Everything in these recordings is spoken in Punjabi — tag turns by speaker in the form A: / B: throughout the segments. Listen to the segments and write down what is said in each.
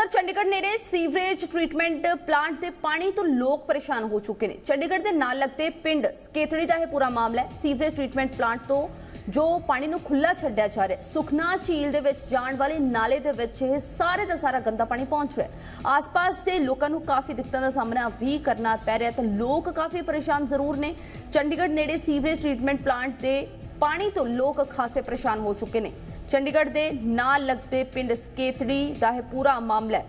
A: ਉਧਰ ਚੰਡੀਗੜ੍ਹ ਨੇੜੇ ਸੀਵਰੇਜ ਟ੍ਰੀਟਮੈਂਟ ਪਲਾਂਟ ਦੇ ਪਾਣੀ ਤੋਂ ਲੋਕ ਪਰੇਸ਼ਾਨ ਹੋ ਚੁੱਕੇ ਨੇ। ਚੰਡੀਗੜ੍ਹ ਦੇ ਨਾਲ ਲੱਗਦੇ ਪਿੰਡ ਸਕੇਤੜੀ ਦਾ ਇਹ ਪੂਰਾ ਮਾਮਲਾ ਹੈ। ਸੀਵਰੇਜ ਟ੍ਰੀਟਮੈਂਟ ਪਲਾਂਟ ਤੋਂ ਜੋ ਪਾਣੀ ਨੂੰ ਖੁੱਲਾ ਛੱਡਿਆ ਜਾ ਰਿਹਾ ਸੁਖਨਾ ਝੀਲ ਦੇ ਵਿੱਚ ਜਾਣ ਵਾਲੇ ਨਾਲੇ ਦੇ ਵਿੱਚ ਇਹ ਸਾਰੇ ਦਾ ਸਾਰਾ ਗੰਦਾ ਪਾਣੀ ਪਹੁੰਚ ਰਿਹਾ ਆਸ-ਪਾਸ ਦੇ ਲੋਕਾਂ ਨੂੰ ਕਾਫੀ ਦਿੱਕਤਾਂ ਦਾ ਸਾਹਮਣਾ ਵੀ ਕਰਨਾ ਪੈ ਰਿਹਾ ਤੇ ਲੋਕ ਕਾਫੀ ਪਰੇਸ਼ਾਨ ਜ਼ਰੂਰ ਨੇ। ਚੰਡੀਗੜ੍ਹ ਨੇੜੇ ਸੀਵਰੇਜ ਟ੍ਰੀਟਮੈਂਟ ਪਲਾਂਟ ਦੇ ਪਾਣੀ ਤੋਂ ਲੋਕ ਖਾਸੇ ਪਰੇਸ਼ਾਨ ਹੋ ਚੁੱਕੇ ਨੇ। ਚੰਡੀਗੜ੍ਹ ਦੇ ਨਾਲ ਲੱਗਦੇ ਪਿੰਡ ਸਕੇਤੜੀ ਦਾ ਇਹ ਪੂਰਾ ਮਾਮਲਾ ਹੈ।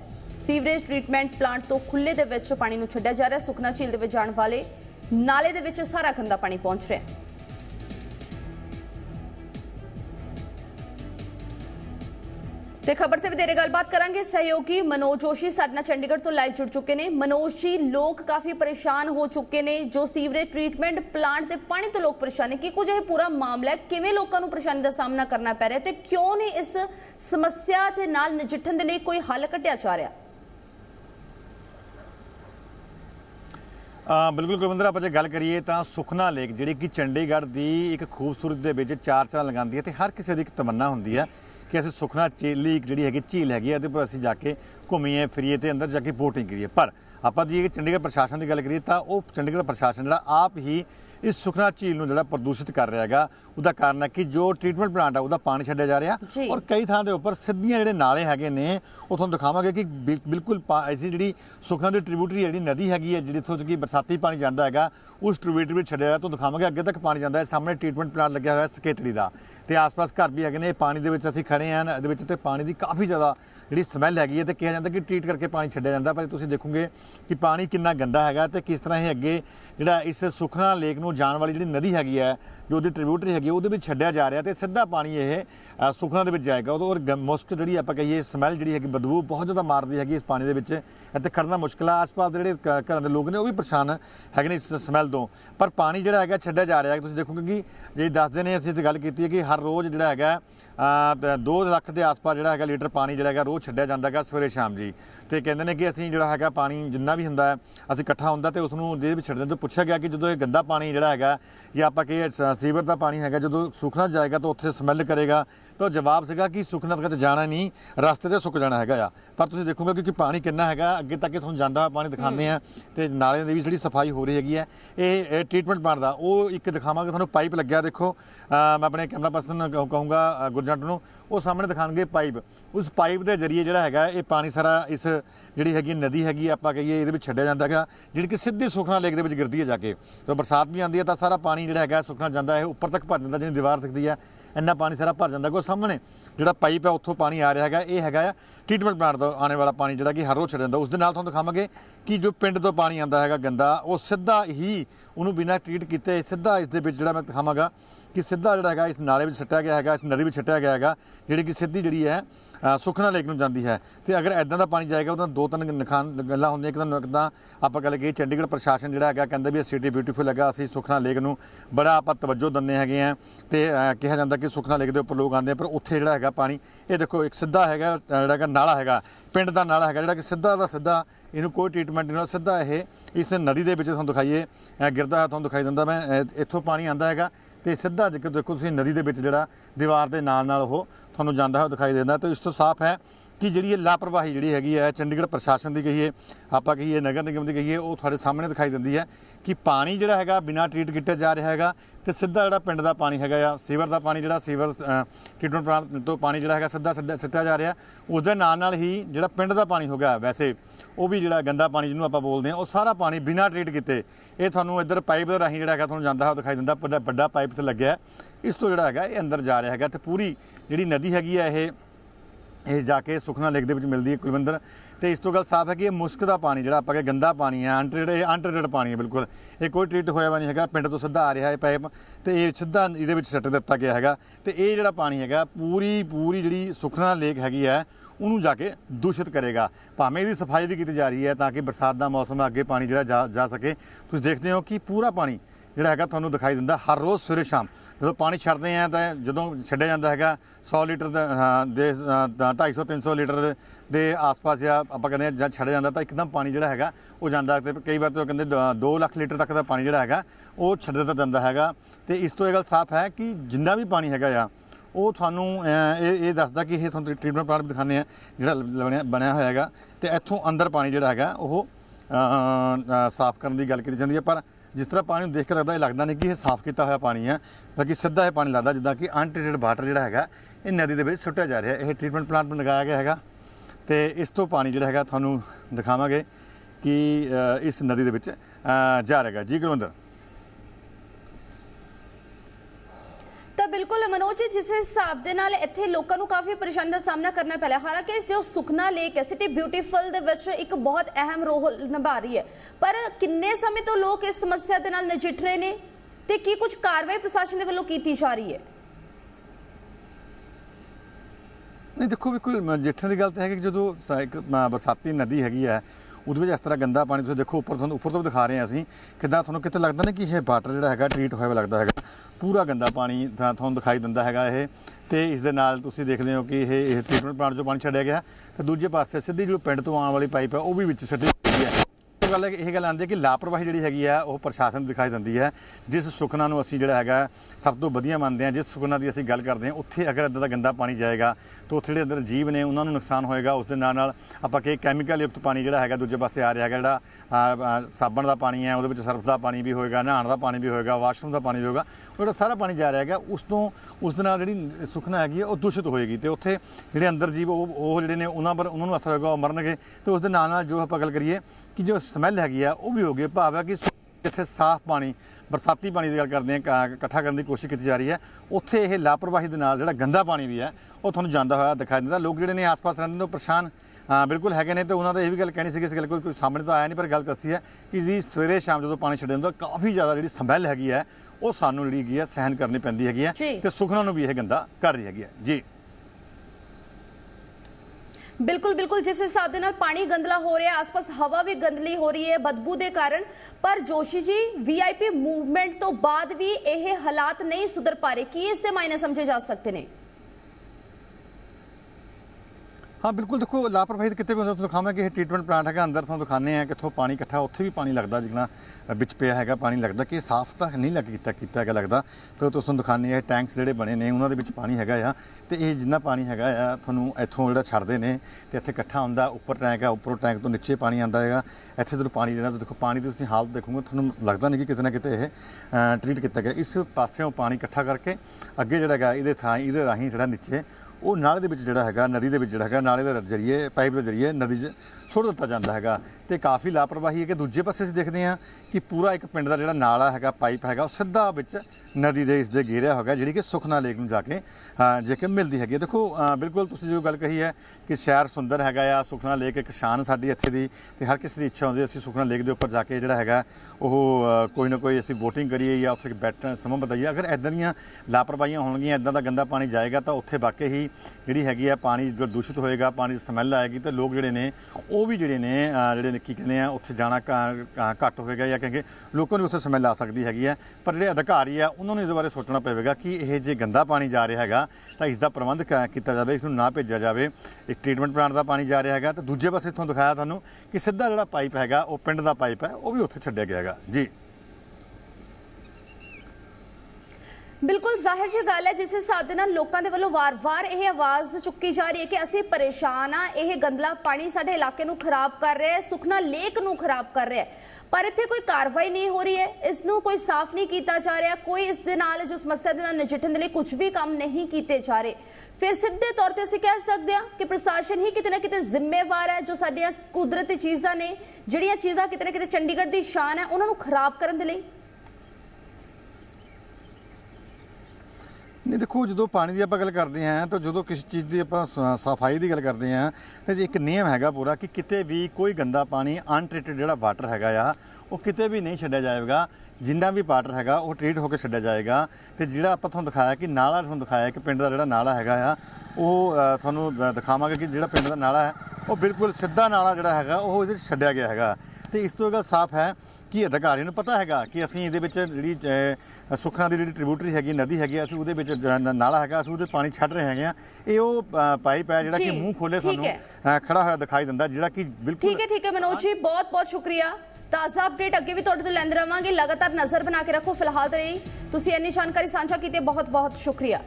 A: ਸੀਵਰੇਜ ਟ੍ਰੀਟਮੈਂਟ ਪਲਾਂਟ ਤੋਂ ਖੁੱਲੇ ਦੇ ਵਿੱਚ ਪਾਣੀ ਨੂੰ ਛੱਡਿਆ ਜਾ ਰਿਹਾ ਸੁਖਨਾ ਝੀਲ ਦੇ ਵਿੱਚ ਜਾਣ ਵਾਲੇ ਨਾਲੇ ਦੇ ਵਿੱਚ ਸਾਰਾ ਗੰਦਾ ਪਾਣੀ ਪਹੁੰਚ ਰਿਹਾ ਹੈ। ਤੇ ਖਬਰ ਤੇ ਵਧੇਰੇ ਗੱਲਬਾਤ ਕਰਾਂਗੇ। ਸਹਿਯੋਗੀ ਮਨੋਜ ਜੋਸ਼ੀ ਸਾਡੇ ਨਾਲ ਚੰਡੀਗੜ੍ਹ ਤੋਂ ਲਾਈਵ ਜੁੜ ਚੁੱਕੇ ਨੇ। ਮਨੋਜ ਜੀ, ਲੋਕ ਕਾਫੀ ਪਰੇਸ਼ਾਨ ਹੋ ਚੁੱਕੇ ਨੇ। ਜੋ ਸੀਵਰੇਜ ਟ੍ਰੀਟਮੈਂਟ ਪਲਾਂਟ ਤੇ ਪਾਣੀ ਤੋਂ ਲੋਕ ਪਰੇਸ਼ਾਨ ਨੇ। ਕੀ ਕੁਝ ਇਹ ਪੂਰਾ ਮਾਮਲਾ ਹੈ? ਕਿਵੇਂ ਲੋਕਾਂ ਨੂੰ ਪਰੇਸ਼ਾਨੀ ਦਾ ਸਾਹਮਣਾ ਕਰਨਾ ਪੈ ਰਿਹਾ ਤੇ ਕਿਉਂ ਨਹੀਂ ਇਸ ਸਮੱਸਿਆ ਦੇ ਨਾਲ ਨਜਿੱਠਣ ਦੇ ਲਈ ਕੋਈ ਹੱਲ ਕੱਢਿਆ ਜਾ ਰਿਹਾ?
B: ਬਿਲਕੁਲ ਗੁਰਵਿੰਦਰ, ਆਪਾਂ ਜੇ ਗੱਲ ਕਰੀਏ ਤਾਂ ਸੁਖਨਾ ਲੇਕ, ਜਿਹੜੀ ਕਿ ਚੰਡੀਗੜ੍ਹ ਦੀ ਇੱਕ ਖੂਬਸੂਰਤ ਦੇ ਵਿੱਚ ਚਾਰ ਚਾਰ ਲਗਾਉਂਦੀ ਹੈ ਤੇ ਹਰ ਕਿਸੇ ਦੀ ਇੱਕ ਤਮੰਨਾ ਹੁੰਦੀ ਹੈ। ਕਿ ਅਸੀਂ ਸੁਖਨਾ ਚੇਲੀ ਜਿਹੜੀ ਹੈਗੀ ਝੀਲ ਹੈਗੀ ਹੈ ਇਹਦੇ ਪਰ ਅਸੀਂ ਜਾ ਕੇ ਘੁੰਮੀਏ, ਫਿਰੀਏ ਤੇ ਅੰਦਰ ਜਾ ਕੇ ਬੋਟਿੰਗ ਕਰੀਏ। ਪਰ ਆਪਾਂ ਜੀ ਚੰਡੀਗੜ੍ਹ ਪ੍ਰਸ਼ਾਸਨ ਦੀ ਗੱਲ ਕਰੀਏ ਤਾਂ ਉਹ ਚੰਡੀਗੜ੍ਹ ਪ੍ਰਸ਼ਾਸਨ ਜਿਹੜਾ ਆਪ ਹੀ ਇਸ ਸੁਖਨਾ ਝੀਲ ਨੂੰ ਜਿਹੜਾ ਪ੍ਰਦੂਸ਼ਿਤ ਕਰ ਰਿਹਾ ਹੈਗਾ ਉਹਦਾ ਕਾਰਨ ਹੈ ਕਿ ਜੋ ਟ੍ਰੀਟਮੈਂਟ ਪਲਾਂਟ ਆ ਉਹਦਾ ਪਾਣੀ ਛੱਡਿਆ ਜਾ ਰਿਹਾ। ਔਰ ਕਈ ਥਾਂ ਦੇ ਉੱਪਰ ਸਿੱਧੀਆਂ ਜਿਹੜੇ ਨਾਲੇ ਹੈਗੇ ਨੇ ਉਹ ਤੁਹਾਨੂੰ ਦਿਖਾਵਾਂਗੇ ਕਿ ਬਿਲ- ਬਿਲਕੁਲ ਐਸੀ ਜਿਹੜੀ ਸੁਖਨਾ ਦੀ ਟ੍ਰਿਬਿਊਟਰੀ ਜਿਹੜੀ ਨਦੀ ਹੈਗੀ ਹੈ ਜਿਹੜੀ ਤੋਂ ਕਿ ਬਰਸਾਤੀ ਪਾਣੀ ਜਾਂਦਾ ਹੈਗਾ ਉਸ ਟ੍ਰਿਬਿਊਟਰੀ ਵਿੱਚ ਛੱਡਿਆ ਤੁਹਾਨੂੰ ਦਿਖਾਵਾਂਗੇ ਅੱਗੇ ਤੱਕ ਪਾਣੀ ਜਾਂਦਾ ਹੈ। ਸਾਹਮਣੇ ਟ੍ਰੀਟਮੈਂਟ ਪਲਾਂਟ ਲੱਗਿਆ ਹੋਇਆ ਸਕੇਤੜੀ ਦਾ। ਤੇ ਆਸ-ਪਾਸ ਘਰ ਵੀ ਹੈਗੇ ਨੇ। ਪਾਣੀ ਦੇ ਵਿੱਚ ਅਸੀਂ ਖੜੇ ਹਾਂ। ਇਹਦੇ ਵਿੱਚ ਤੇ ਪਾਣੀ ਦੀ ਕਾਫੀ ਜ਼ਿਆਦਾ ਜਿਹੜੀ ਸਮੈਲ ਹੈਗੀ ਹੈ ਤੇ ਕਿਹਾ ਜਾਂਦਾ ਕਿ ਟ੍ਰੀਟ ਕਰਕੇ ਪਾਣੀ ਛੱਡਿਆ ਜਾਂਦਾ, ਪਰ ਤੁਸੀਂ ਦੇਖੋਗੇ ਕਿ ਪਾਣੀ ਕਿੰਨਾ ਗੰਦਾ ਹੈਗਾ ਤੇ ਕਿਸ ਤਰ੍ਹਾਂ ਇਹ ਅੱਗੇ ਜਿਹੜਾ ਇਸ ਸੁਖਨਾ ਲੇਕ ਨੂੰ ਜਾਣ ਵਾਲੀ ਜਿਹੜੀ ਨਦੀ ਹੈਗੀ ਹੈ ਜੋ ਉਹਦੀ ਟ੍ਰਿਬਿਊਟਰੀ ਹੈਗੀ, ਉਹਦੇ ਵਿੱਚ ਛੱਡਿਆ ਜਾ ਰਿਹਾ ਤੇ ਸਿੱਧਾ ਪਾਣੀ ਇਹ ਸੁਖਨਾ ਦੇ ਵਿੱਚ ਜਾਏਗਾ। ਉਦੋਂ ਔਰ ਮੁਸਕ ਜਿਹੜੀ ਆਪਾਂ ਕਹੀਏ ਸਮੈਲ ਜਿਹੜੀ ਹੈਗੀ, ਬਦਬੂ ਬਹੁਤ ਜ਼ਿਆਦਾ ਮਾਰਦੀ ਹੈਗੀ ਇਸ ਪਾਣੀ ਦੇ ਵਿੱਚ। ਇੱਥੇ ਖੜਨਾ ਮੁਸ਼ਕਿਲ ਆ। ਆਸ-ਪਾਸ ਦੇ ਜਿਹੜੇ ਘ- ਘਰਾਂ ਦੇ ਲੋਕ ਨੇ, ਉਹ ਵੀ ਪਰੇਸ਼ਾਨ ਹੈਗੇ ਨੇ ਇਸ ਸਮੈਲ ਤੋਂ। ਪਰ ਪਾਣੀ ਜਿਹੜਾ ਹੈਗਾ, ਛੱਡਿਆ ਜਾ ਰਿਹਾ ਹੈ। ਤੁਸੀਂ ਦੇਖੋਗੇ ਕਿ ਜੇ ਦੱਸਦੇ ਨੇ, ਅਸੀਂ ਤੇ ਗੱਲ ਕੀਤੀ ਹੈ ਕਿ ਹਰ ਰੋਜ਼ ਜਿਹੜਾ ਹੈਗਾ 2 ਲੱਖ ਦੇ ਆਸ-ਪਾਸ ਜਿਹੜਾ ਹੈਗਾ ਲੀਟਰ ਪਾਣੀ ਜਿਹੜਾ ਹੈਗਾ, ਰੋਜ਼ ਛੱਡਿਆ ਜਾਂਦਾ ਹੈਗਾ ਸਵੇਰੇ ਸ਼ਾਮ ਜੀ। ਤੇ ਕਹਿੰਦੇ ਨੇ ਕਿ ਅਸੀਂ ਜਿਹੜਾ ਹੈਗਾ, ਪਾਣੀ ਜਿੰਨਾ ਵੀ ਹੁੰਦਾ ਅਸੀਂ ਇਕੱਠਾ ਹੁੰਦਾ ਤੇ ਉਸ ਨੂੰ ਜਿਹਦੇ ਵਿੱਚ ਛੱਡਦੇ ਤਾਂ ਪੁੱਛਿਆ ਗਿਆ ਕਿ ਜਦੋਂ ਇਹ ਗੰਦਾ ਪਾਣੀ ਜਿਹੜਾ ਹੈਗਾ ਜਾਂ ਆਪਾਂ ਕਹੀਏ, ਸ- ਸੀਵਰ ਦਾ ਪਾਣੀ ਹੈਗਾ ਜਦੋਂ ਸੁੱਕਣਾ ਜਾਏਗਾ ਤਾਂ ਉੱਥੇ ਸਮੈਲ ਕਰੇਗਾ। ਤਾਂ ਜਵਾਬ ਸੀਗਾ ਕਿ ਸੁੱਕਣਾ ਤੱਕ ਜਾਣਾ ਨਹੀਂ, ਰਸਤੇ ਤੇ ਸੁੱਕ ਜਾਣਾ ਹੈਗਾ ਆ। ਪਰ ਤੁਸੀਂ ਦੇਖੋਗੇ ਕਿਉਂਕਿ ਪਾਣੀ ਕਿੰਨਾ ਹੈਗਾ, ਅੱਗੇ ਤੱਕ ਤੁਹਾਨੂੰ ਜਾਂਦਾ ਹੋਇਆ ਪਾਣੀ ਦਿਖਾਉਂਦੇ ਆ ਤੇ ਨਾਲਿਆਂ ਦੀ ਵੀ ਜਿਹੜੀ ਸਫ਼ਾਈ ਹੋ ਰਹੀ ਹੈਗੀ ਹੈ ਇਹ ਇਹ ਟ੍ਰੀਟਮੈਂਟ ਪਲਾਂਟ ਦਾ। ਉਹ ਇੱਕ ਦਿਖਾਵਾਂਗੇ, ਤੁਹਾਨੂੰ ਪਾਈਪ ਲੱਗਿਆ ਦੇਖੋ। ਮੈਂ ਆਪਣੇ ਕੈਮਰਾ ਪਰਸਨ ਕਹੂੰਗਾ ਗੁਰਜੰਟ ਨੂੰ, ਉਹ ਸਾਹਮਣੇ ਦਿਖਾਣਗੇ ਪਾਈਪ ਉਸ ਪਾਈਪ ਦੇ ਜ਼ਰੀਏ ਜਿਹੜਾ ਹੈਗਾ, ਇਹ ਪਾਣੀ ਸਾਰਾ ਇਸ ਜਿਹੜੀ ਹੈਗੀ ਨਦੀ ਹੈਗੀ, ਆਪਾਂ ਕਹੀਏ ਇਹਦੇ ਵਿੱਚ ਛੱਡਿਆ ਜਾਂਦਾ ਹੈਗਾ, ਜਿਹੜੀ ਕਿ ਸਿੱਧੀ ਸੁਖਨਾ ਲੇਕ ਦੇ ਵਿੱਚ ਗਿਰਦੀ ਹੈ ਜਾ ਕੇ। ਜਦੋਂ ਬਰਸਾਤ ਵੀ ਆਉਂਦੀ ਹੈ ਤਾਂ ਸਾਰਾ ਪਾਣੀ ਜਿਹੜਾ ਹੈਗਾ ਸੁਖਨਾ ਜਾਂਦਾ ਹੈ ਉੱਪਰ ਤੱਕ ਭਰ ਜਾਂਦਾ ਜਿਵੇਂ ਦੀਵਾਰ ਦਿਖਦੀ ਹੈ। ਇੰਨਾ ਪਾਣੀ ਸਾਰਾ ਭਰ ਜਾਂਦਾ। ਕੋ ਸਾਹਮਣੇ ਜਿਹੜਾ ਪਾਈਪ ਹੈ ਉੱਥੋਂ ਪਾਣੀ ਆ ਰਿਹਾ ਹੈਗਾ। ਇਹ ਹੈਗਾ ਆ ਟ੍ਰੀਟਮੈਂਟ ਪਲਾਂਟ ਤੋਂ ਆਉਣ ਵਾਲਾ ਪਾਣੀ ਜਿਹੜਾ ਕਿ ਹਰ ਰੋਜ਼ ਛੱਡਿਆ ਜਾਂਦਾ। ਉਸ ਦੇ ਨਾਲ ਤੁਹਾਨੂੰ ਦਿਖਾਵਾਂਗੇ ਕਿ ਜੋ ਪਿੰਡ ਤੋਂ ਪਾਣੀ ਆਉਂਦਾ ਹੈਗਾ ਗੰਦਾ, ਉਹ ਸਿੱਧਾ ਹੀ ਉਹਨੂੰ ਬਿਨਾਂ ਟ੍ਰੀਟ ਕੀਤੇ, ਸਿੱਧਾ ਇਸ ਦੇ ਵਿੱਚ ਜਿਹੜਾ ਮੈਂ ਦਿਖਾਵਾਂਗਾ ਕਿ ਸਿੱਧਾ ਜਿਹੜਾ ਹੈਗਾ ਇਸ ਨਾਲੇ ਵਿੱਚ ਛੱਟਿਆ ਗਿਆ ਹੈਗਾ, ਇਸ ਨਦੀ ਵਿੱਚ ਛੱਟਿਆ ਗਿਆ ਹੈਗਾ, ਜਿਹੜੀ ਕਿ ਸਿੱਧੀ ਜਿਹੜੀ ਹੈ ਸੁਖਨਾ ਲੇਕ ਨੂੰ ਜਾਂਦੀ ਹੈ। ਤੇ ਅਗਰ ਐਦਾਂ ਦਾ ਪਾਣੀ ਜਾਏਗਾ, ਉਹਦਾ ਦੋ ਤਿੰਨ ਨੁਕਸਾਨ ਗੱਲਾਂ ਹੁੰਦੀਆਂ, ਇੱਕ ਤਾਂ ਇੱਕ ਤਾਂ ਆਪਾਂ ਗੱਲ ਕਰੀਏ ਚੰਡੀਗੜ੍ਹ ਪ੍ਰਸ਼ਾਸਨ ਜਿਹੜਾ ਹੈਗਾ ਕਹਿੰਦਾ ਵੀ ਇਹ ਸਿਟੀ ਬਿਊਟੀਫੁਲ ਹੈਗਾ, ਅਸੀਂ ਸੁਖਨਾ ਲੇਕ ਨੂੰ ਬੜਾ ਆਪਾਂ ਤਵੱਜੋ ਦਿੰਦੇ ਹੈਗੇ ਆ ਤੇ ਕਿਹਾ ਜਾਂਦਾ ਕਿ ਸੁਖਨਾ ਲੇਕ ਦੇ ਉੱਪਰ ਲੋਕ ਆਉਂਦੇ ਆ, ਪਰ ਉੱਥੇ ਜਿਹੜਾ ਹੈਗਾ ਪਾਣੀ, ਇਹ ਦੇਖੋ ਇੱਕ ਸਿੱਧਾ ਹੈਗਾ, ਜਿਹੜਾ ਹੈਗਾ ਨਾਲਾ ਹੈਗਾ, ਪਿੰਡ ਦਾ ਨਾਲਾ ਹੈਗਾ, ਜਿਹੜਾ ਕਿ ਸਿੱਧਾ ਦਾ ਸਿੱਧਾ ਇਹਨੂੰ ਕੋਈ ਟ੍ਰੀਟਮੈਂਟ ਨਹੀਂ ਸਿੱਧਾ ਇਹ ਇਸ ਨਦੀ ਦੇ ਵਿੱਚ ਤੁਹਾਨੂੰ ਦਿਖਾਈਏ ਗਿਰਦਾ ਹੋਇਆ ਤੁਹਾਨੂੰ ਦਿਖਾਈ ਦਿੰਦਾ ਮੈਂ ਇੱਥੋਂ ਪਾਣੀ ਆਂਦਾ ਹੈਗਾ ਤੇ ਸਿੱਧਾ ਜੇ ਦੇਖੋ ਤੁਸੀਂ ਨਦੀ ਦੇ ਵਿੱਚ ਜਿਹੜਾ ਦੀਵਾਰ ਦੇ ਨਾਲ ਨਾਲ ਉਹ ਤੁਹਾਨੂੰ ਜਾਂਦਾ ਹੋਇਆ ਦਿਖਾਈ ਦਿੰਦਾ ਤੇ ਇਸ ਤੋਂ ਸਾਫ਼ ਹੈ ਕਿ ਜਿਹੜੀ ਇਹ ਲਾਪਰਵਾਹੀ ਜਿਹੜੀ ਹੈਗੀ ਹੈ, ਚੰਡੀਗੜ੍ਹ ਪ੍ਰਸ਼ਾਸਨ ਦੀ ਕਹੀਏ, ਆਪਾਂ ਕਹੀਏ ਨਗਰ ਨਿਗਮ ਦੀ ਕਹੀਏ, ਉਹ ਤੁਹਾਡੇ ਸਾਹਮਣੇ ਦਿਖਾਈ ਦਿੰਦੀ ਹੈ ਕਿ ਪਾਣੀ ਜਿਹੜਾ ਹੈਗਾ ਬਿਨਾਂ ਟ੍ਰੀਟ ਕੀਤੇ ਜਾ ਰਿਹਾ ਹੈਗਾ ਤੇ ਸਿੱਧਾ ਜਿਹੜਾ ਪਿੰਡ ਦਾ ਪਾਣੀ ਹੈਗਾ ਆ, ਸੀਵਰ ਦਾ ਪਾਣੀ ਜਿਹੜਾ ਸੀਵਰ ਟ੍ਰੀਟਮੈਂਟ ਪਲਾਂਟ ਤੋਂ ਪਾਣੀ ਜਿਹੜਾ ਹੈਗਾ ਸਿੱਧਾ ਸਿੱਧਾ ਸਿੱਟਿਆ ਜਾ ਰਿਹਾ। ਉਸ ਦੇ ਨਾਲ ਨਾਲ ਹੀ ਜਿਹੜਾ ਪਿੰਡ ਦਾ ਪਾਣੀ ਹੋ ਗਿਆ ਵੈਸੇ, ਉਹ ਵੀ ਜਿਹੜਾ ਗੰਦਾ ਪਾਣੀ ਜਿਹਨੂੰ ਆਪਾਂ ਬੋਲਦੇ ਹਾਂ, ਉਹ ਸਾਰਾ ਪਾਣੀ ਬਿਨਾਂ ਟ੍ਰੀਟ ਕੀਤੇ। ਇਹ ਤੁਹਾਨੂੰ ਇੱਧਰ ਪਾਈਪ ਦੇ ਰਾਹੀਂ ਜਿਹੜਾ ਹੈਗਾ ਤੁਹਾਨੂੰ ਜਾਂਦਾ ਹੋਇਆ ਦਿਖਾਈ ਦਿੰਦਾ ਵੱਡਾ ਪਾਈਪ ਤੇ ਲੱਗਿਆ। ਇਸ ਤੋਂ ਜਿਹੜਾ ਹੈਗਾ ਇਹ ਅੰਦਰ ਜਾ ਰਿਹਾ ਹੈਗਾ ਤੇ ਪੂਰੀ ਜਿਹੜੀ ਨਦੀ ਹੈਗੀ ਹੈ ਇਹ ਇਹ ਜਾ ਕੇ ਸੁਖਨਾ ਲੇਕ ਦੇ ਵਿੱਚ ਮਿਲਦੀ ਹੈ ਕੁਲਵਿੰਦਰ। ਤੇ ਇਸ ਤੋਂ ਗੱਲ ਸਾਫ਼ ਹੈ ਕਿ ਇਹ ਮੁਸ਼ਕ ਦਾ ਪਾਣੀ, ਜਿਹੜਾ ਆਪਾਂ ਕਿ ਗੰਦਾ ਪਾਣੀ ਹੈ ਅਨਟ੍ਰੀਟਡ ਇਹ ਅਨਟ੍ਰੀਟਡ ਪਾਣੀ ਹੈ, ਬਿਲਕੁਲ। ਇਹ ਕੋਈ ਟ੍ਰੀਟ ਹੋਇਆ ਵਾ ਨਹੀਂ ਹੈਗਾ, ਪਿੰਡ ਤੋਂ ਸਿੱਧਾ ਆ ਰਿਹਾ ਹੈ ਪਾਈਪ, ਤੇ ਇਹ ਸਿੱਧਾ ਇਹਦੇ ਵਿੱਚ ਸੱਟ ਦਿੱਤਾ ਗਿਆ ਹੈਗਾ। ਤੇ ਇਹ ਜਿਹੜਾ ਪਾਣੀ ਹੈਗਾ, ਪੂਰੀ ਪੂਰੀ ਜਿਹੜੀ ਸੁਖਨਾ ਲੇਕ ਹੈਗੀ ਹੈ, ਉਹਨੂੰ ਜਾ ਕੇ ਦੂਸ਼ਿਤ ਕਰੇਗਾ। ਭਾਵੇਂ ਇਹਦੀ ਸਫ਼ਾਈ ਵੀ ਕੀਤੀ ਜਾ ਰਹੀ ਹੈ ਤਾਂ ਕਿ ਬਰਸਾਤ ਦਾ ਮੌਸਮ ਅੱਗੇ ਪਾਣੀ ਜਿਹੜਾ ਜਾ ਜਾ ਸਕੇ। ਤੁਸੀਂ ਦੇਖਦੇ ਹੋ ਕਿ ਪੂਰਾ ਪਾਣੀ ਜਿਹੜਾ ਹੈਗਾ ਤੁਹਾਨੂੰ ਦਿਖਾਈ ਦਿੰਦਾ ਹਰ ਰੋਜ਼ ਸਵੇਰੇ ਸ਼ਾਮ। ਜਦੋਂ ਪਾਣੀ ਛੱਡਦੇ ਆ ਤਾਂ ਜਦੋਂ ਛੱਡਿਆ ਜਾਂਦਾ ਹੈਗਾ 100 ਲੀਟਰ ਦਾ ਹਾਂ, ਦੇ 250 300 ਲੀਟਰ ਦੇ- ਆਸ-ਪਾਸ ਜਾਂ ਆਪਾਂ ਕਹਿੰਦੇ ਆ ਜਦ ਛੱਡਿਆ ਜਾਂਦਾ ਤਾਂ ਇੱਕਦਮ ਪਾਣੀ ਜਿਹੜਾ ਹੈਗਾ ਉਹ ਜਾਂਦਾ ਤੇ ਕਈ ਵਾਰ ਤਾਂ ਕਹਿੰਦੇ 2 ਲੱਖ ਲੀਟਰ ਤੱਕ ਦਾ ਪਾਣੀ ਜਿਹੜਾ ਹੈਗਾ ਉਹ ਛੱਡ ਦਿੱਤਾ ਜਾਂਦਾ ਹੈਗਾ। ਤੇ ਇਸ ਤੋਂ ਇਹ ਗੱਲ ਸਾਫ਼ ਹੈ ਕਿ ਜਿੰਨਾ ਵੀ ਪਾਣੀ ਹੈਗਾ ਆ ਉਹ ਤੁਹਾਨੂੰ ਇਹ ਇਹ ਦੱਸਦਾ ਕਿ ਇਹ ਤੁਹਾਨੂੰ ਟ੍ਰੀਟਮੈਂਟ ਪਲਾਂਟ ਵੀ ਦਿਖਾਉਂਦੇ ਆ ਜਿਹੜਾ ਬਣਿਆ ਬਣਿਆ ਹੋਇਆ ਹੈਗਾ ਤੇ ਇੱਥੋਂ ਅੰਦਰ ਪਾਣੀ ਜਿਹੜਾ ਹੈਗਾ ਉਹ ਸਾਫ਼ ਕਰਨ ਦੀ ਗੱਲ ਕੀਤੀ ਜਾਂਦੀ ਹੈ। ਪਰ ਜਿਸ ਤਰ੍ਹਾਂ ਪਾਣੀ ਨੂੰ ਦੇਖ ਕੇ ਲੱਗਦਾ, ਇਹ ਲੱਗਦਾ ਨਹੀਂ ਕਿ ਇਹ ਸਾਫ਼ ਕੀਤਾ ਹੋਇਆ ਪਾਣੀ ਹੈ, ਬਲਕਿ ਸਿੱਧਾ ਇਹ ਪਾਣੀ ਲੱਗਦਾ, ਜਿੱਦਾਂ ਕਿ ਅਨਟ੍ਰੀਟਡ ਵਾਟਰ ਜਿਹੜਾ ਹੈਗਾ, ਇਹ ਨਦੀ ਦੇ ਵਿੱਚ ਸੁੱਟਿਆ ਜਾ ਰਿਹਾ। ਇਹ ਟ੍ਰੀਟਮੈਂਟ ਪਲਾਂਟ ਨੂੰ ਲਗਾਇਆ ਗਿਆ ਹੈਗਾ। ਤੇ ਇਸ ਤੋਂ ਪਾਣੀ ਜਿਹੜਾ ਹੈਗਾ ਤੁਹਾਨੂੰ ਦਿਖਾਵਾਂਗੇ ਕਿ ਇਸ ਨਦੀ ਦੇ ਵਿੱਚ ਜਾ ਰਿਹਾ ਜੀ ਗੁਰਵਿੰਦਰ
A: ਤਾਂ ਬਿਲਕੁਲ ਮਨੋਜ ਜਿਸ ਹਿਸਾਬ ਦੇ ਨਾਲ ਇੱਥੇ ਲੋਕਾਂ ਨੂੰ ਕਾਫੀ ਪਰੇਸ਼ਾਨੀ ਦਾ ਸਾਹਮਣਾ ਕਰਨਾ ਪੈ ਹਾਲਾਂਕਿ ਜੋ ਸੁਖਨਾ ਲੇਕ ਹੈ ਸਿਟੀ ਬਿਊਟੀਫੁਲ ਦੇ ਵਿੱਚ ਇੱਕ ਬਹੁਤ ਅਹਿਮ ਰੋਲ ਨਿਭਾ ਰਹੀ ਹੈ। ਪਰ ਕਿੰਨੇ ਸਮੇਂ ਤੋਂ ਲੋਕ ਇਸ ਸਮੱਸਿਆ ਦੇ ਨਾਲ ਨਜਿੱਠ ਰਹੇ ਨੇ ਤੇ ਕੀ ਕੁਝ ਕਾਰਵਾਈ ਪ੍ਰਸ਼ਾਸਨ ਦੇ ਵੱਲੋਂ ਕੀਤੀ ਜਾ ਰਹੀ ਹੈ?
B: ਨਹੀਂ, ਦੇਖੋ ਵੀ ਕੋਈ ਦੀ ਗੱਲ ਤਾਂ ਹੈ ਕਿ ਜਦੋਂ ਬਰਸਾਤੀ ਨਦੀ ਹੈਗੀ ਹੈ ਉਹਦੇ ਵਿੱਚ ਇਸ ਤਰ੍ਹਾਂ ਗੰਦਾ ਪਾਣੀ ਤੁਸੀਂ ਦੇਖੋ ਉੱਪਰ ਤੁਹਾਨੂੰ, ਉੱਪਰ ਤੋਂ ਦਿਖਾ ਰਹੇ ਹਾਂ ਅਸੀਂ, ਕਿਦਾਂ ਤੁਹਾਨੂੰ ਕਿਤੇ ਲੱਗਦਾ ਨਾ ਕਿ ਇਹ ਵਾਟਰ ਜਿਹੜਾ ਹੈਗਾ ਟ੍ਰੀਟ ਹੋਇਆ ਹੋਇਆ ਲੱਗਦਾ ਹੈਗਾ। ਪੂਰਾ ਗੰਦਾ ਪਾਣੀ ਤਾਂ ਤੁਹਾਨੂੰ ਦਿਖਾਈ ਦਿੰਦਾ ਹੈਗਾ ਇਹ, ਤੇ ਇਸ ਦੇ ਨਾਲ ਤੁਸੀਂ ਦੇਖਦੇ ਹੋ ਕਿ ਇਹ ਇਹ ਟ੍ਰੀਟਮੈਂਟ ਪਲਾਂਟ 'ਚੋਂ ਪਾਣੀ ਛੱਡਿਆ ਗਿਆ, ਤੇ ਦੂਜੇ ਪਾਸੇ ਸਿੱਧੀ ਜੋ ਪਿੰਡ ਤੋਂ ਆਉਣ ਵਾਲੀ ਪਾਈਪ ਹੈ, ਉਹ ਵੀ ਵਿੱਚ ਛੱਡੀ ਗੱਲ ਇਹ ਗੱਲ ਆਉਂਦੀ ਹੈ ਕਿ ਲਾਪਰਵਾਹੀ ਜਿਹੜੀ ਹੈਗੀ ਆ, ਉਹ ਪ੍ਰਸ਼ਾਸਨ ਦੀ ਦਿਖਾਈ ਦਿੰਦੀ ਹੈ। ਜਿਸ ਸੁਖਨਾ ਨੂੰ ਅਸੀਂ ਜਿਹੜਾ ਹੈਗਾ, ਸਭ ਤੋਂ ਵਧੀਆ ਮੰਨਦੇ ਹਾਂ, ਜਿਸ ਸੁਖਨਾ ਦੀ ਅਸੀਂ ਗੱਲ ਕਰਦੇ ਹਾਂ, ਉੱਥੇ ਅਗਰ ਇਦਾਂ ਦਾ ਗੰਦਾ ਪਾਣੀ ਜਾਏਗਾ, ਤਾਂ ਉੱਥੇ ਜਿਹੜੇ ਅੰਦਰ ਜੀਵ ਨੇ, ਉਹਨਾਂ ਨੂੰ ਨੁਕਸਾਨ ਹੋਏਗਾ। ਉਸ ਦੇ ਨਾਲ ਨਾਲ ਆਪਾਂ ਕਿ ਕੈਮੀਕਲ ਯੁਕਤ ਪਾਣੀ ਜਿਹੜਾ ਹੈਗਾ, ਦੂਜੇ ਪਾਸੇ ਆ ਰਿਹਾ ਹੈਗਾ, ਜਿਹੜਾ ਸਾਬਣ ਦਾ ਪਾਣੀ ਹੈ, ਉਹਦੇ ਵਿੱਚ ਸਰਫ ਦਾ ਪਾਣੀ ਵੀ ਹੋਏਗਾ, ਨਹਾਉਣ ਦਾ ਪਾਣੀ ਵੀ ਹੋਏਗਾ, ਵਾਸ਼ਰੂਮ ਦਾ ਪਾਣੀ ਵੀ ਹੋਏਗਾ। ਉਹ ਜਿਹੜਾ ਸਾਰਾ ਪਾਣੀ ਜਾ ਰਿਹਾ ਹੈਗਾ। ਉਸ ਤੋਂ ਉਸ ਦੇ ਨਾਲ ਜਿਹੜੀ ਸੁਖਨਾ ਹੈਗੀ ਹੈ ਉਹ ਦੂਸ਼ਿਤ ਹੋਏਗੀ ਤੇ ਉੱਥੇ ਜਿਹੜੇ ਅੰਦਰ ਜੀਵ ਉਹ ਉਹ ਜਿਹੜੇ ਨੇ ਉਹਨਾਂ ਪਰ ਉਹਨਾਂ ਨੂੰ ਅਸਰ ਹੋਏਗਾ, ਉਹ ਮਰਨਗੇ। ਤੇ ਉਸ ਦੇ ਨਾਲ ਨਾਲ ਜੋ ਆਪਾਂ ਗੱਲ ਕਰੀਏ ਕਿ ਜੋ ਸਮੈਲ ਹੈਗੀ ਆ, ਉਹ ਵੀ ਹੋ ਗਈ। ਭਾਵ ਹੈ ਕਿ ਜਿੱਥੇ ਸਾਫ਼ ਪਾਣੀ, ਬਰਸਾਤੀ ਪਾਣੀ ਦੀ ਗੱਲ ਕਰਦੇ ਹਾਂ ਕਾ- ਇਕੱਠਾ ਕਰਨ ਦੀ ਕੋਸ਼ਿਸ਼ ਕੀਤੀ ਜਾ ਰਹੀ ਹੈ, ਉੱਥੇ ਇਹ ਲਾਪਰਵਾਹੀ ਦੇ ਨਾਲ ਜਿਹੜਾ ਗੰਦਾ ਪਾਣੀ ਵੀ ਹੈ, ਉਹ ਤੁਹਾਨੂੰ ਜਾਂਦਾ ਹੋਇਆ ਦਿਖਾਈ ਦਿੰਦਾ। ਲੋਕ ਜਿਹੜੇ ਨੇ ਆਸ-ਪਾਸ ਰਹਿੰਦੇ ਨੇ, ਉਹ ਪਰੇਸ਼ਾਨ ਬਿਲਕੁਲ ਹੈਗੇ ਨੇ ਤੇ ਉਹਨਾਂ ਦਾ ਇਹ ਵੀ ਗੱਲ ਕਹਿਣੀ ਸੀ ਇਸ ਗੱਲ ਕੋਈ ਕੋਈ ਸਾਹਮਣੇ ਤਾਂ ਆਇਆ ਨਹੀਂ, ਪਰ ਗੱਲ ਦੱਸੀ ਹੈ ਕਿ ਜੀ ਸਵੇਰੇ ਸ਼ਾਮ ਜਦੋਂ ਪਾਣੀ ਛੱਡਣ ਦਾ ਕਾਫੀ ਜ਼ਿਆਦਾ ਜਿਹੜੀ ਸਮੈਲ ਹੈਗੀ ਹੈ ਉਹ ਸਾਨੂੰ ਜਿਹੜੀ ਹੈਗੀ ਹੈ ਸਹਿਨ ਕਰਨੀ ਪੈਂਦੀ ਹੈਗੀ ਹੈ
A: ਜੀ।
B: ਤੇ ਸੁਖਨਾ ਨੂੰ ਵੀ ਇਹ ਗੰਦਾ ਕਰ ਰਹੀ ਹੈਗੀ ਹੈ ਜੀ।
A: ਬਿਲਕੁਲ ਬਿਲਕੁਲ ਜਿਸ ਹਿਸਾਬ ਦੇ ਨਾਲ ਪਾਣੀ ਗੰਦਲਾ ਹੋ ਰਿਹਾ ਆਸ-ਪਾਸ ਹਵਾ ਵੀ ਗੰਦਲੀ ਹੋ ਰਹੀ ਹੈ ਬਦਬੂ ਦੇ ਕਾਰਨ। ਪਰ ਜੋਸ਼ੀ ਜੀ ਵੀਆਈਪੀ ਮੂਵਮੈਂਟ ਤੋਂ ਬਾਅਦ ਵੀ ਇਹ ਹਾਲਾਤ ਨਹੀਂ ਸੁਧਰ ਪਾ ਰਹੇ। ਕੀ ਇਸ ਦੇ ਮਾਇਨੇ ਸਮਝੇ ਜਾ ਸਕਦੇ ਨੇ?
B: ਹਾਂ, ਬਿਲਕੁਲ ਦੇਖੋ, ਲਾਪਰਵਾਹੀ ਕਿਤੇ ਵੀ ਹੁੰਦਾ, ਤੁਹਾਨੂੰ ਦਿਖਾਵਾਂਗੇ, ਇਹ ਟ੍ਰੀਟਮੈਂਟ ਪਲਾਂਟ ਹੈਗਾ, ਅੰਦਰ ਤੁਹਾਨੂੰ ਦਿਖਾਉਂਦੇ ਆ ਕਿੱਥੋਂ ਪਾਣੀ ਇਕੱਠਾ, ਉੱਥੇ ਵੀ ਪਾਣੀ ਲੱਗਦਾ ਜਿਗਣਾ ਵਿੱਚ ਪਿਆ ਹੈਗਾ ਪਾਣੀ ਲੱਗਦਾ, ਕਿ ਸਾਫ਼ ਤਾਂ ਨਹੀਂ ਲੱਗ, ਕੀਤਾ ਕੀਤਾ ਹੈਗਾ ਲੱਗਦਾ, ਤੇ ਤੁਹਾਨੂੰ ਦਿਖਾਉਂਦੇ ਆ ਇਹ ਟੈਂਕਸ ਜਿਹੜੇ ਬਣੇ ਨੇ, ਉਹਨਾਂ ਦੇ ਵਿੱਚ ਪਾਣੀ ਹੈਗਾ ਆ, ਤੇ ਇਹ ਜਿੰਨਾ ਪਾਣੀ ਹੈਗਾ ਆ, ਤੁਹਾਨੂੰ ਇੱਥੋਂ ਜਿਹੜਾ ਛੱਡਦੇ ਨੇ, ਤੇ ਇੱਥੇ ਇਕੱਠਾ ਹੁੰਦਾ, ਉੱਪਰ ਟੈਂਕ ਆ, ਉੱਪਰੋਂ ਟੈਂਕ ਤੋਂ ਨੀਚੇ ਪਾਣੀ ਆਉਂਦਾ ਹੈਗਾ, ਇੱਥੇ ਜਦੋਂ ਪਾਣੀ ਜਿਹੜਾ ਦੇਖੋ, ਪਾਣੀ ਦੀ ਤੁਸੀਂ ਹਾਲਤ ਦੇਖੋਗੇ, ਤੁਹਾਨੂੰ ਲੱਗਦਾ ਨਹੀਂ ਕਿ ਕਿਤੇ ਨਾ ਕਿਤੇ ਇਹ ਟ੍ਰੀਟ ਕੀਤਾ ਗਿਆ। ਇਸ ਪਾਸਿਓਂ ਪਾਣੀ ਇਕੱਠਾ ਕਰਕੇ, ਅੱਗੇ ਜਿਹੜਾ ਹੈਗਾ, ਇਹਦੇ ਥਾਂ, ਇਹਦੇ ਰਾਹੀਂ ਜਿਹੜਾ ਨੀਚੇ ਉਹ ਨਾਲੇ ਦੇ ਵਿੱਚ ਜਿਹੜਾ ਹੈਗਾ, ਨਦੀ ਦੇ ਵਿੱਚ ਜਿਹੜਾ ਹੈਗਾ, ਨਾਲੇ ਦੇ ਜ਼ਰੀਏ, ਪਾਈਪ ਦੇ ਜ਼ਰੀਏ ਨਦੀ 'ਚ ਸੁੱਟ ਦਿੱਤਾ ਜਾਂਦਾ ਹੈਗਾ ਤੇ ਕਾਫੀ ਲਾਪਰਵਾਹੀ ਹੈ ਕਿ ਦੂਜੇ ਪਾਸੇ ਅਸੀਂ ਦੇਖਦੇ ਹਾਂ ਕਿ ਪੂਰਾ ਇੱਕ ਪਿੰਡ ਦਾ ਜਿਹੜਾ ਨਾਲਾ ਹੈਗਾ ਪਾਈਪ ਹੈਗਾ ਉਹ ਸਿੱਧਾ ਵਿੱਚ ਨਦੀ ਦੇ ਇਸ ਦੇ ਘੇਰਿਆ ਹੋਗਾ ਜਿਹੜੀ ਕਿ ਸੁਖਨਾ ਲੇਕ ਨੂੰ ਜਾ ਕੇ ਅਹ, ਜੇ ਕਿ ਮਿਲਦੀ ਹੈਗੀ ਹੈ। ਦੇਖੋ ਬਿਲਕੁਲ ਤੁਸੀਂ ਜੋ ਗੱਲ ਕਹੀ ਹੈ ਕਿ ਸ਼ਹਿਰ ਸੁੰਦਰ ਹੈਗਾ ਆ ਸੁਖਨਾ ਲੇਕ ਇੱਕ ਸ਼ਾਨ ਸਾਡੀ ਇੱਥੇ ਦੀ ਤੇ ਹਰ ਕਿਸੇ ਦੀ ਇੱਛਾ ਹੁੰਦੀ ਹੈ ਅਸੀਂ ਸੁਖਨਾ ਲੇਕ ਦੇ ਉੱਪਰ ਜਾ ਕੇ ਜਿਹੜਾ ਹੈਗਾ ਉਹ ਕੋਈ ਨਾ ਕੋਈ ਅਸੀਂ ਬੋਟਿੰਗ ਕਰੀਏ ਜਾਂ ਉੱਥੇ ਬੈਠਣ ਸਮਾਂ ਬਤਾਈਏ ਅਗਰ ਐਦਾਂ ਦੀਆਂ ਲਾਪਰਵਾਹੀਆਂ ਹੋਣਗੀਆਂ ਐਦਾਂ ਦਾ ਗੰਦਾ ਪਾਣੀ ਜਾਏਗਾ ਤਾਂ ਉੱਥੇ ਵਾਕਈ ਹੀ ਜਿਹੜੀ ਹੈਗੀ ਆ ਪਾਣੀ ਜੋ ਦੂਸ਼ਿਤ ਹੋਏਗਾ ਪਾਣੀ ਦੀ ਸਮੈਲ ਆਏਗੀ ਤੇ ਲੋਕ ਜਿਹੜੇ ਨੇ ਉਹ ਉਹ ਵੀ ਜਿਹੜੇ ਨੇ ਜਿਹੜੇ ਨੇ ਕੀ ਕਹਿੰਦੇ ਆ, ਉੱਥੇ ਜਾਣਾ ਘੱਟ ਹੋਵੇਗਾ ਜਾਂ ਕਹਿੰਗੇ ਲੋਕਾਂ ਨੂੰ ਉੱਥੇ ਸਮੈਲ ਆ ਸਕਦੀ ਹੈਗੀ ਹੈ। ਪਰ ਜਿਹੜੇ ਅਧਿਕਾਰੀ ਆ, ਉਹਨਾਂ ਨੂੰ ਇਸ ਬਾਰੇ ਸੋਚਣਾ ਪਵੇਗਾ ਕਿ ਇਹ ਜੇ ਗੰਦਾ ਪਾਣੀ ਜਾ ਰਿਹਾ ਹੈਗਾ, ਤਾਂ ਇਸ ਦਾ ਪ੍ਰਬੰਧ ਕ- ਕੀਤਾ ਜਾਵੇ ਇਸ ਨੂੰ ਨਾ ਭੇਜਿਆ ਜਾਵੇ। ਇੱਕ ਟ੍ਰੀਟਮੈਂਟ ਪਲਾਂਟ ਦਾ ਪਾਣੀ ਜਾ ਰਿਹਾ ਹੈਗਾ, ਤੇ ਦੂਜੇ ਪਾਸੇ ਤੁਹਾਨੂੰ ਦਿਖਾਇਆ ਤੁਹਾਨੂੰ ਕਿ ਸਿੱਧਾ ਜਿਹੜਾ ਪਾਈਪ ਹੈਗਾ, ਉਹ ਪਿੰਡ ਦਾ ਪਾਈਪ ਹੈ, ਉਹ ਵੀ ਉੱਥੇ ਛੱਡਿਆ ਗਿਆ ਹੈਗਾ। ਜੀ।
A: ਬਿਲਕੁਲ ਜ਼ਾਹਿਰ ਜੀ ਗੱਲ ਹੈ, ਜਿਸ ਹਿਸਾਬ ਦੇ ਨਾਲ ਲੋਕਾਂ ਦੇ ਵੱਲੋਂ ਵਾਰ-ਵਾਰ ਇਹ ਆਵਾਜ਼ ਚੁੱਕੀ ਜਾ ਰਹੀ ਹੈ ਕਿ ਅਸੀਂ ਪਰੇਸ਼ਾਨ ਆ ਇਹ ਗੰਦਲਾ ਪਾਣੀ ਸਾਡੇ ਇਲਾਕੇ ਨੂੰ ਖਰਾਬ ਕਰ ਰਿਹਾ ਹੈ, ਸੁਖਨਾ ਲੇਕ ਨੂੰ ਖਰਾਬ ਕਰ ਰਿਹਾ ਹੈ। ਪਰ ਇੱਥੇ ਕੋਈ ਕਾਰਵਾਈ ਨਹੀਂ ਹੋ ਰਹੀ ਹੈ, ਇਸ ਨੂੰ ਕੋਈ ਸਾਫ਼ ਨਹੀਂ ਕੀਤਾ ਜਾ ਰਿਹਾ, ਕੋਈ ਇਸ ਦੇ ਨਾਲ ਜੋ ਸਮੱਸਿਆ ਦੇ ਨਾਲ ਨਜਿੱਠਣ ਦੇ ਲਈ ਕੁਝ ਵੀ ਕੰਮ ਨਹੀਂ ਕੀਤੇ ਜਾ ਰਹੇ। ਫਿਰ ਸਿੱਧੇ ਤੌਰ ਤੇ ਅਸੀਂ ਕਹਿ ਸਕਦੇ ਹਾਂ ਕਿ ਪ੍ਰਸ਼ਾਸਨ ਹੀ ਕਿਤੇ ਨਾ ਕਿਤੇ ਜ਼ਿੰਮੇਵਾਰ ਹੈ, ਜੋ ਸਾਡੀਆਂ ਕੁਦਰਤੀ ਚੀਜ਼ਾਂ ਨੇ, ਜਿਹੜੀਆਂ ਚੀਜ਼ਾਂ ਕਿਤੇ ਨਾ ਕਿਤੇ ਚੰਡੀਗੜ੍ਹ ਦੀ ਸ਼ਾਨ ਹੈ, ਉਹਨਾਂ ਨੂੰ ਖਰਾਬ ਕਰਨ ਦੇ ਲਈ।
B: ਨਹੀਂ ਦੇਖੋ, ਜਦੋਂ ਪਾਣੀ ਦੀ ਆਪਾਂ ਗੱਲ ਕਰਦੇ ਹਾਂ, ਤਾਂ ਜਦੋਂ ਕਿਸੇ ਚੀਜ਼ ਦੀ ਆਪਾਂ ਸ- ਸਫ਼ਾਈ ਦੀ ਗੱਲ ਕਰਦੇ ਹਾਂ, ਤਾਂ ਇੱਕ ਨਿਯਮ ਹੈਗਾ ਪੂਰਾ ਕਿ ਕਿਤੇ ਵੀ ਕੋਈ ਗੰਦਾ ਪਾਣੀ ਅਨਟ੍ਰੀਟਡ ਜਿਹੜਾ ਵਾਟਰ ਹੈਗਾ ਆ, ਉਹ ਕਿਤੇ ਵੀ ਨਹੀਂ ਛੱਡਿਆ ਜਾਏਗਾ। ਜਿੰਨਾ ਵੀ ਵਾਟਰ ਹੈਗਾ, ਉਹ ਟ੍ਰੀਟ ਹੋ ਕੇ ਛੱਡਿਆ ਜਾਏਗਾ। ਤੇ ਜਿਹੜਾ ਆਪਾਂ ਤੁਹਾਨੂੰ ਦਿਖਾਇਆ ਕਿ ਨਾਲਾ ਤੁਹਾਨੂੰ ਦਿਖਾਇਆ ਕਿ ਪਿੰਡ ਦਾ ਜਿਹੜਾ ਨਾਲਾ ਹੈਗਾ ਆ, ਉਹ ਤੁਹਾਨੂੰ ਦਿਖਾਵਾਂਗੇ ਕਿ ਜਿਹੜਾ ਪਿੰਡ ਦਾ ਨਾਲਾ ਹੈ, ਉਹ ਬਿਲਕੁਲ ਸਿੱਧਾ ਨਾਲਾ ਜਿਹੜਾ ਹੈਗਾ, ਉਹ ਇਹਦੇ 'ਚ ਛੱਡਿਆ ਗਿਆ ਹੈਗਾ। ਤੇ ਇਸ ਤੋਂ ਇਹ ਗੱਲ ਸਾਫ਼ ਹੈ ਕਿ ਅਧਿਕਾਰੀ ਨੂੰ ਪਤਾ ਹੈਗਾ ਕਿ ਅਸੀਂ ਇਹਦੇ ਵਿੱਚ ਜਿਹੜੀ ਸੁਖਨਾ ਦੀ ਜਿਹੜੀ ਟ੍ਰਿਬਿਊਟਰੀ ਹੈਗੀ ਨਦੀ ਹੈਗੀ ਅਸੀਂ ਉਹਦੇ ਵਿੱਚ ਨਾਲਾ ਹੈਗਾ ਅਸੀਂ ਉਹਦੇ ਪਾਣੀ ਛੱਡ ਰਹੇ ਹੈਗੇ ਆ। ਇਹ ਉਹ ਪਾਈਪ ਹੈ ਜਿਹੜਾ ਕਿ ਮੂੰਹ ਖੋਲੇ ਸਾਨੂੰ ਖੜਾ ਹੋਇਆ ਦਿਖਾਈ ਦਿੰਦਾ ਜਿਹੜਾ ਕਿ ਬਿਲਕੁਲ
A: ਠੀਕ ਹੈ ਠੀਕ ਹੈ ਮਨੋਜ ਜੀ ਬਹੁਤ ਬਹੁਤ ਸ਼ੁਕਰੀਆ। ਤਾਜ਼ਾ ਅਪਡੇਟ ਅੱਗੇ ਵੀ ਤੁਹਾਡੇ ਤੋਂ ਲੈਂਦੇ ਰਵਾਂਗੇ। ਲਗਾਤਾਰ ਨਜ਼ਰ ਬਣਾ ਕੇ ਰੱਖੋ ਫਿਲਹਾਲ ਤੇ ਤੁਸੀਂ ਇੰਨੀ ਜਾਣਕਾਰੀ ਸਾਂਝਾ ਕੀਤੀ ਬਹੁਤ ਬਹੁਤ ਸ਼ੁਕਰੀਆ।